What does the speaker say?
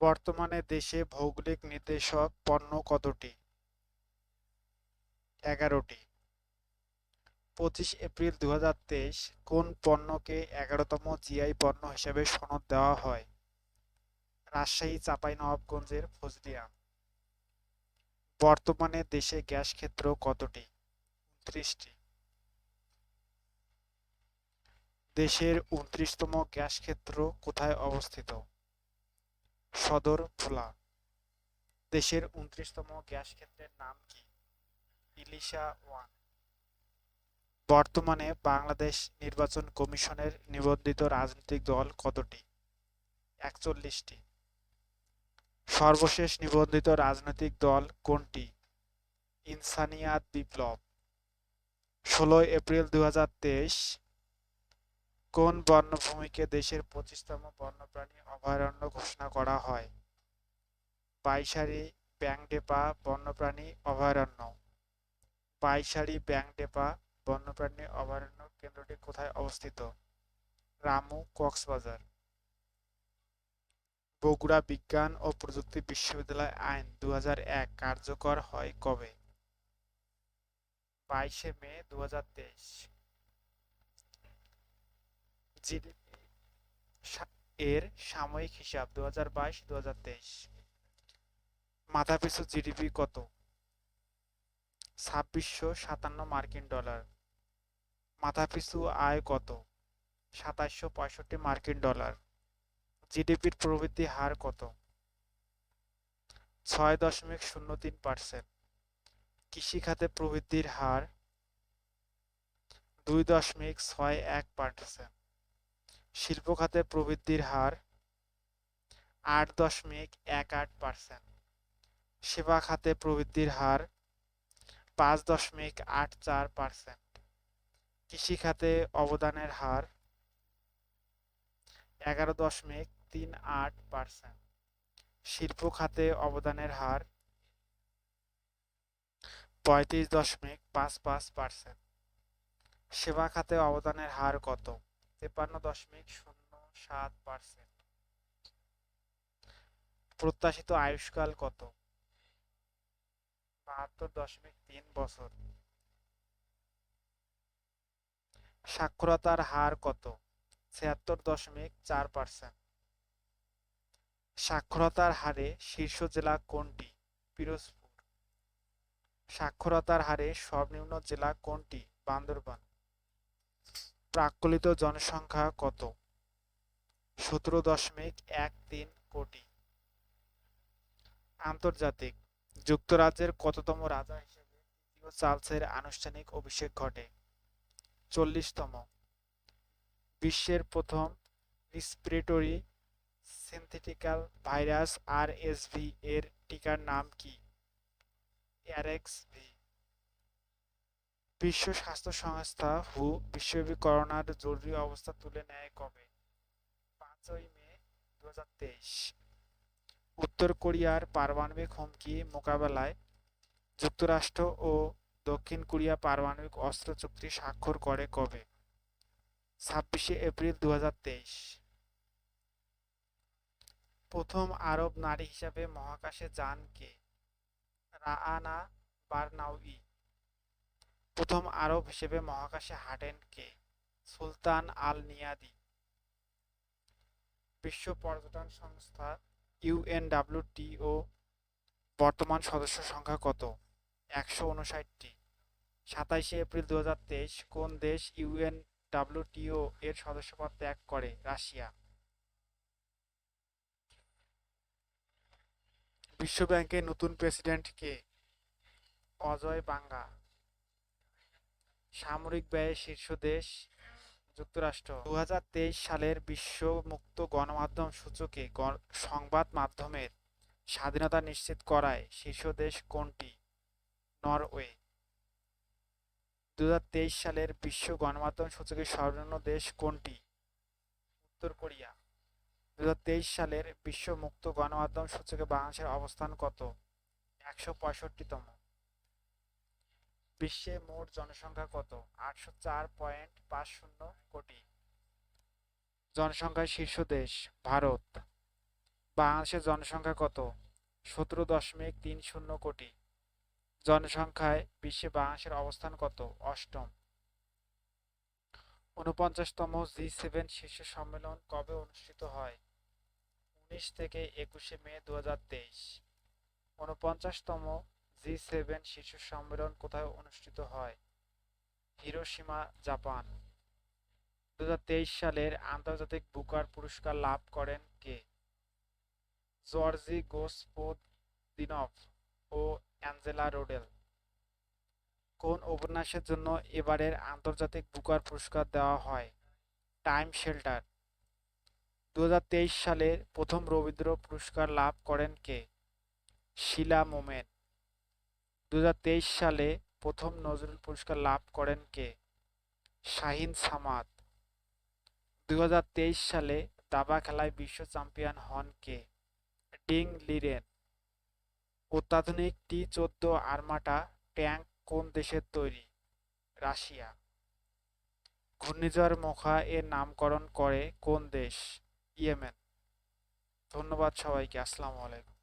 বর্তমানে দেশে ভৌগোলিক নির্দেশক পণ্য কতটি? এগারোটি। পঁচিশ এপ্রিল দু হাজার তেইশ, কোন পণ্যকে এগারোতম জিআই পণ্য হিসেবে সনদ দেওয়া হয়? রাজশাহী চাঁপাইনবাবগঞ্জের ফজলিয়া। বর্তমানে দেশে গ্যাস ক্ষেত্র কতটি? উনত্রিশটি। দেশের উনত্রিশতম গ্যাস ক্ষেত্র কোথায় অবস্থিত? সদর ভোলা। দেশের উনত্রিশতম গ্যাস ক্ষেত্রের নাম কি? ইলিশা ওয়ান। বর্তমানে বাংলাদেশ নির্বাচন কমিশনের নিবন্ধিত রাজনৈতিক দল কতটি? একচল্লিশটি। সর্বশেষ নিবন্ধিত রাজনৈতিক দল কোনটি? ইনসানিয়াত বিপ্লব। ষোলোই এপ্রিল দুই হাজার তেইশ, কোন বন্যভূমিকে দেশের পঁচিশতম বন্যপ্রাণী অভয়ারণ্য ঘোষণা করা হয়। বাইশারি ব্যাংডেপা বন্যপ্রাণী অভয়ারণ্য। বাইশারি ব্যাংডেপা বন্যপ্রাণী অভয়ারণ্য কেন্দ্রটি কোথায় অবস্থিত? রামু কক্সবাজার। বগুড়া বিজ্ঞান ও প্রযুক্তি বিশ্ববিদ্যালয় আইন দু হাজার এক কার্যকর হয় কবে? বাইশে মে দু জিডিপি এর সাময়িক হিসাব দু হাজার বাইশ দু হাজার তেইশ। মাথাপিছু জিডিপি কত? ছাব্বিশশো সাতান্ন মার্কিন ডলার। মাথাপিছু আয় কত? সাতাশশো পঁয়ষট্টি মার্কিন ডলার। জিডিপির প্রবৃদ্ধি হার কত? ছয় দশমিক শূন্য তিন পার্সেন্ট। কৃষিখাতে প্রবৃদ্ধির হার দুই দশমিক ছয় এক পার্সেন্ট। শিল্প খাতে প্রবৃদ্ধির হার আট দশমিক এক আট পার্সেন্ট সেবা খাতে প্রবৃদ্ধির হার পাঁচ দশমিক আট চার পার্সেন্ট কৃষি খাতে অবদানের হার এগারো দশমিক তিন আট পার্সেন্ট শিল্প খাতে অবদানের হার পঁয়ত্রিশ দশমিক পাঁচ পাঁচ পার্সেন্ট সেবা খাতে অবদানের হার কত? তেপান্ন দশমিক শূন্য সাত পার্সেন্ট। প্রত্যাশিত আয়ুষ্কাল কত? বাহাত্তর দশমিক তিন বছর। সাক্ষরতার হার কত? ছিয়াত্তর দশমিক চার পার্সেন্ট। সাক্ষরতার হারে শীর্ষ জেলা কোনটি? পিরোজপুর। সাক্ষরতার হারে সর্বনিম্ন জেলা কোনটি? বান্দরবান। প্রাক্কলিত জনসংখ্যা কত? সতেরো দশমিক এক তিন কোটি। আন্তর্জাতিক। যুক্তরাজ্যের কততম রাজা হিসেবে চার্লসের আনুষ্ঠানিক অভিষেক ঘটে। চল্লিশতম। বিশ্বের প্রথম রেসপিরেটরি সিনথেটিক্যাল ভাইরাস আরএসভি এর টিকার নাম কি? ভি বিশ্ব স্বাস্থ্য সংস্থা হু বিশ্বব্যাপী করোনার জরুরি অবস্থা তুলে নেয় কবে? পাঁচই মে দু হাজার তেইশ। উত্তর কোরিয়ার পারমাণবিক হুমকি মোকাবেলায় যুক্তরাষ্ট্র ও দক্ষিণ কোরিয়া পারমাণবিক অস্ত্র চুক্তি স্বাক্ষর করে কবে? ছাব্বিশে এপ্রিল দু হাজার তেইশ। প্রথম আরব নারী হিসাবে মহাকাশে যান কে? রাআনা বারনাউই প্রথম আরব হিসেবে মহাকাশে হাঁটেন কে? সুলতান আল নিয়াদি বিশ্ব পর্যটন সংস্থা ইউএনডাব্লিউটিও বর্তমান সদস্য সংখ্যা কত? একশো উনষাটটি। সাতাইশে এপ্রিল দু হাজার তেইশ কোন দেশ ইউএনডাব্লিউটিও এর সদস্যপদ ত্যাগ করে? রাশিয়া। বিশ্বব্যাংকের নতুন প্রেসিডেন্ট কে? অজয় বাঙ্গা। সামরিক ব্যয়ে শীর্ষ দেশ যুক্তরাষ্ট্র। দুই হাজার তেইশ সালের বিশ্ব মুক্ত গণমাধ্যম সূচকে সংবাদ মাধ্যমের স্বাধীনতা নিশ্চিত করায় শীর্ষ দেশ কোনটি? নরওয়ে। দুহাজার তেইশ সালের বিশ্ব গণমাধ্যম সূচকের সর্বনিম্ন দেশ কোনটি? উত্তর কোরিয়া। দুহাজার তেইশ সালের বিশ্ব মুক্ত গণমাধ্যম সূচকে বাংলাদেশের অবস্থান কত? একশো পঁয়ষট্টিতম। বিশ্বে মোট জনসংখ্যা কত? আটশো চার পয়েন্ট পাঁচ শূন্য কোটি। জনসংখ্যার শীর্ষ দেশ ভারত। বাংলাদেশের জনসংখ্যা কত? সতেরো দশমিক তিন শূন্য কোটি। জনসংখ্যায় বিশ্বে বাংলাদেশের অবস্থান কত? অষ্টম। উনপঞ্চাশতম জি সেভেন শীর্ষ সম্মেলন কবে অনুষ্ঠিত হয়? উনিশ থেকে একুশে মে দু হাজার তেইশ। উনপঞ্চাশতম জি সেভেন শীর্ষ সম্মেলন কোথায় অনুষ্ঠিত হয়? Hiroshima, Japan. দু হাজার তেইশ সালের আন্তর্জাতিক বুকার পুরস্কার লাভ করেন কে? জর্জি গোসপোদিনভ ও অ্যাঞ্জেলা রোডেল। কোন উপন্যাসের জন্য এবারের আন্তর্জাতিক বুকার পুরস্কার দেওয়া হয়? Time shelter. দুহাজার তেইশ সালের প্রথম রবীন্দ্র পুরস্কার লাভ করেন কে? শিলা মোমেন। দুই হাজার তেইশ সালে প্রথম নজরুল পুরস্কার লাভ করেন কে? শাহিন সামাদ। দুই হাজার তেইশ সালে দাবা খেলায় বিশ্ব চ্যাম্পিয়ন হন কে? ডিং লিরেন। অত্যাধুনিক টি চোদ্দ আর্মাটা ট্যাঙ্ক কোন দেশের তৈরি? রাশিয়া। ঘূর্ণিঝড় মোখা এর নামকরণ করে কোন দেশ? ইয়েমেন। ধন্যবাদ সবাইকে, আসসালামু আলাইকুম।